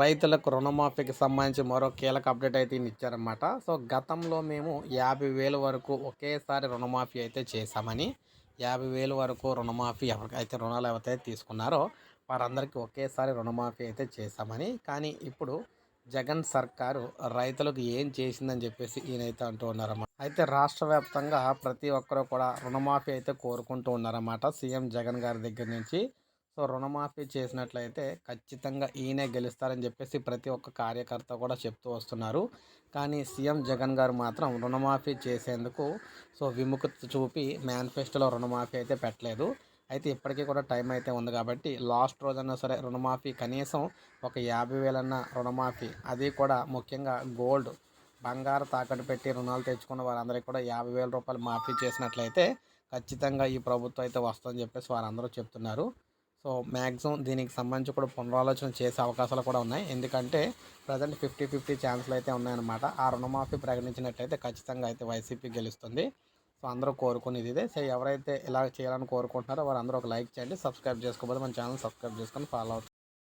రైతులకు రుణమాఫీకి సంబంధించి మరో కీలక అప్డేట్ అయితే ఇచ్చారనమాట ఇచ్చారన్నమాట. సో గతంలో మేము యాభై వేల వరకు ఒకేసారి రుణమాఫీ అయితే చేశామని యాభై వేల వరకు రుణమాఫీ ఎవరికైతే రుణాలు ఎవరైతే తీసుకున్నారో వారందరికీ ఒకేసారి రుణమాఫీ అయితే చేశామని. కానీ ఇప్పుడు జగన్ సర్కారు రైతులకు ఏం చేసిందని చెప్పేసి ఈయనైతే అంటూ ఉన్నారన్నమాట. అయితే రాష్ట్ర వ్యాప్తంగా ప్రతి ఒక్కరూ కూడా రుణమాఫీ అయితే కోరుకుంటూ ఉన్నారన్నమాట. సీఎం జగన్ గారి దగ్గర నుంచి సో రుణమాఫీ చేసినట్లయితే ఖచ్చితంగా ఈయనే గెలుస్తారని చెప్పేసి ప్రతి ఒక్క కార్యకర్త కూడా చెప్తూ వస్తున్నారు. కానీ సీఎం జగన్ గారు మాత్రం రుణమాఫీ చేసేందుకు సో విముఖత చూపి మేనిఫెస్టోలో రుణమాఫీ అయితే పెట్టలేదు. అయితే ఇప్పటికీ కూడా టైం అయితే ఉంది కాబట్టి లాస్ట్ రోజన్నా సరే రుణమాఫీ కనీసం ఒక యాభై వేలన్న రుణమాఫీ. అది కూడా ముఖ్యంగా గోల్డ్ బంగారు తాకట్టు పెట్టి రుణాలు తెచ్చుకున్న వారందరికీ కూడా యాభై వేల రూపాయలు మాఫీ చేసినట్లయితే ఖచ్చితంగా ఈ ప్రభుత్వం అయితే వస్తుందని చెప్పేసి వారందరూ చెప్తున్నారు. సో మ్యాక్సిమం దీనికి సంబంధించి కూడా పునరాలోచన చేసే అవకాశాలు కూడా ఉన్నాయి. ఎందుకంటే ప్రజెంట్ ఫిఫ్టీ ఫిఫ్టీ ఛాన్స్లు అయితే ఉన్నాయన్నమాట. ఆ రుణమాఫీ ప్రకటించినట్టయితే ఖచ్చితంగా అయితే వైసీపీ గెలుస్తుంది. సో అందరూ కోరుకునేది ఇదే. సో ఎవరైతే ఇలా చేయాలని కోరుకుంటున్నారో వారు అందరూ ఒక లైక్ చేయండి సబ్స్క్రైబ్ చేసుకోకపోతే మన ఛానల్ సబ్స్క్రైబ్ చేసుకొని ఫాలో అవుతుంది